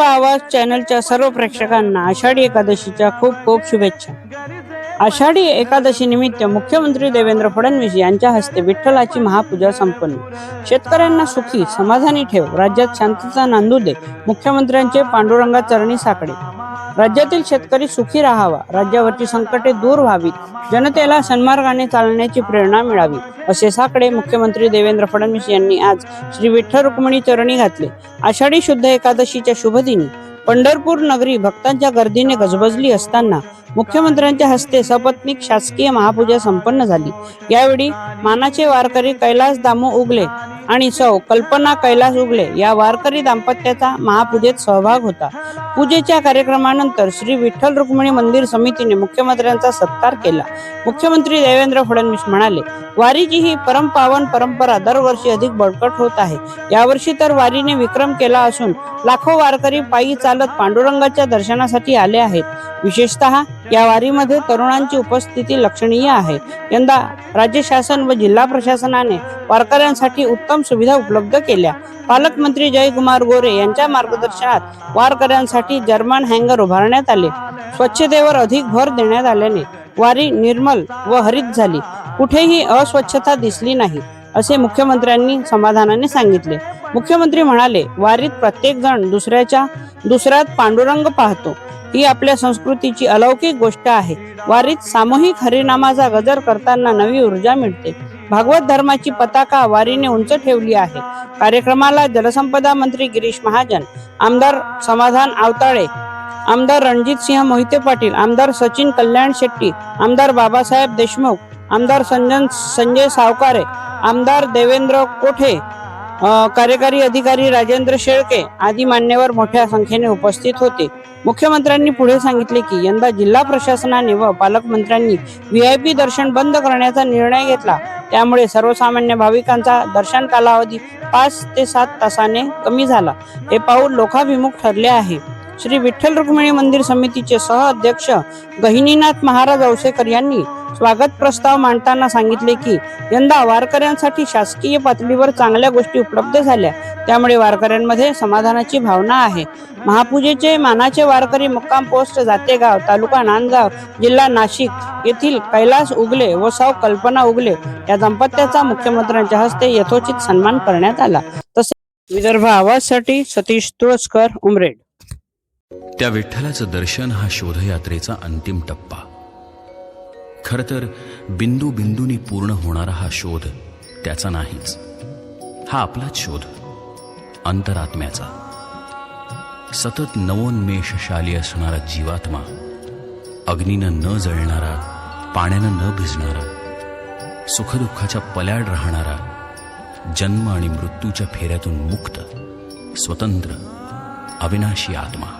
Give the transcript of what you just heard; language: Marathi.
विदर्भ आवाज चॅनलच्या सर्व प्रेक्षकांना आषाढी एकादशीच्या खूप खूप शुभेच्छा. आषाढी एकादशी निमित्त मुख्यमंत्री देवेंद्र फडणवीस यांच्या हस्ते विठ्ठलाची महापूजा संपन्न. शेतकऱ्यांना सुखी समाधानी ठेव. राज्यात शांतता नांदू दे. मुख्यमंत्र्यांचे पांडुरंगा चरणी साकडे. राज्यातील शेतकरी सुखी राहावा राज्यावरची संकटे दूर व्हावीत जनतेला सन्मार्गाने चालण्याची प्रेरणा मिळावी असे साकडे मुख्यमंत्री देवेंद्र फडणवीस यांनी आज श्री विठ्ठल रुक्मिणी चरणी घातले. आषाढी शुद्ध एकादशीच्या शुभदिनी पंढरपूर नगरी भक्तांच्या गर्दीने गजबजली असताना मुख्यमंत्र्यांच्या हस्ते सपत्नीक शासकीय महापूजा संपन्न झाली. यावेळी मानाचे वारकरी कैलास दामो उगले आणि सौ कल्पना कैलास उगले. या वारकरी दाम्पत्याचा महापूजेत सहभाग होता. पूजेच्या कार्यक्रमानंतर श्री विठ्ठल रुक्मिणी मंदिर समितीने मुख्यमंत्र्यांचा सत्कार केला. मुख्यमंत्री देवेंद्र फडणवीस म्हणाले वारीची ही परमपावन परंपरा दरवर्षी अधिक बळकट होत आहे. यावर्षी तर वारीने विक्रम केला असून लाखो वारकरी पायी चालत पांडुरंगाच्या दर्शनासाठी आले आहेत. विशेषतः या वारीमध्ये तरुणांची उपस्थिती लक्षणीय आहे. यंदा राज्य शासन व जिल्हा प्रशासनाने वारकऱ्यांसाठी उत्तम सुविधा उपलब्ध केल्या. पालकमंत्री जयकुमार गोरे यांच्या मार्गदर्शनात वारकऱ्यांसाठी जर्मन हँगर उभारण्यात आले. स्वच्छतेवर अधिक भर देण्यात आल्याने वारी निर्मल व हरित झाली. कुठेही अस्वच्छता दिसली नाही असे मुख्यमंत्र्यांनी समाधानाने सांगितले. मुख्यमंत्री म्हणाले वारीत प्रत्येक जण दुसऱ्याच्या दुसऱ्यात पांडुरंग पाहतो. ही आपल्या संस्कृतीची अलौकिक गोष्ट आहे. वारीत सामूहिक हरिनामाचा गजर करताना नवी ऊर्जा मिळते. भागवत धर्माची पताका वारीने उंच ठेवली आहे. कार्यक्रमाला जलसंपदा मंत्री गिरीश महाजन आमदार समाधान आवताळे आमदार रणजित सिंह मोहिते पाटील आमदार सचिन कल्याण शेट्टी आमदार बाबासाहेब देशमुख आमदार संजन संजय सावकारे आमदार देवेंद्र कोठे कार्यकारी अधिकारी राजेंद्र शेळके आदी मान्यवर मोठ्या संख्येने उपस्थित होते. मुख्यमंत्र्यांनी पुढे सांगितले की यंदा जिल्हा प्रशासनाने व पालकमंत्र्यांनी व्ही आय पी दर्शन बंद करण्याचा निर्णय घेतला. त्यामुळे सर्वसामान्य भाविकांचा दर्शन कालावधी पाच ते सात तासाने कमी झाला. हे पाऊल लोकाभिमुख ठरले आहे. श्री विठ्ठल रुक्मिणी मंदिर समितीचे सह अध्यक्ष गहिनीनाथ महाराज औसेकर यांनी स्वागत प्रस्ताव मांडताना सांगितले की यंदा वारकऱ्यांसाठी शासकीय पातळीवर चांगल्या गोष्टी उपलब्ध झाल्या. त्यामुळे वारकऱ्यांमध्ये समाधानाची भावना आहे. महापूजेचे मानाचे वारकरी मुक्काम पोस्ट जातेगाव तालुका नांदगाव जिल्हा नाशिक येथील कैलास उगले व सौ कल्पना उगले या दाम्पत्याचा मुख्यमंत्र्यांच्या हस्ते यथोचित सन्मान करण्यात आला. तसे विदर्भ आवाजसाठी सतीश तुळसकर उमरेड. त्या विठ्ठलाचं दर्शन हा शोधयात्रेचा अंतिम टप्पा. खर तर बिंदू बिंदूनी पूर्ण होणारा हा शोध त्याचा नाहीच. हा आपलाच शोध. अंतरात्म्याचा. सतत नवोन्मेषशाली असणारा जीवात्मा अग्नीनं न जळणारा पाण्यानं न भिजणारा सुखदुःखाच्या पल्याड राहणारा जन्म आणि मृत्यूच्या फेऱ्यातून मुक्त स्वतंत्र अविनाशी आत्मा.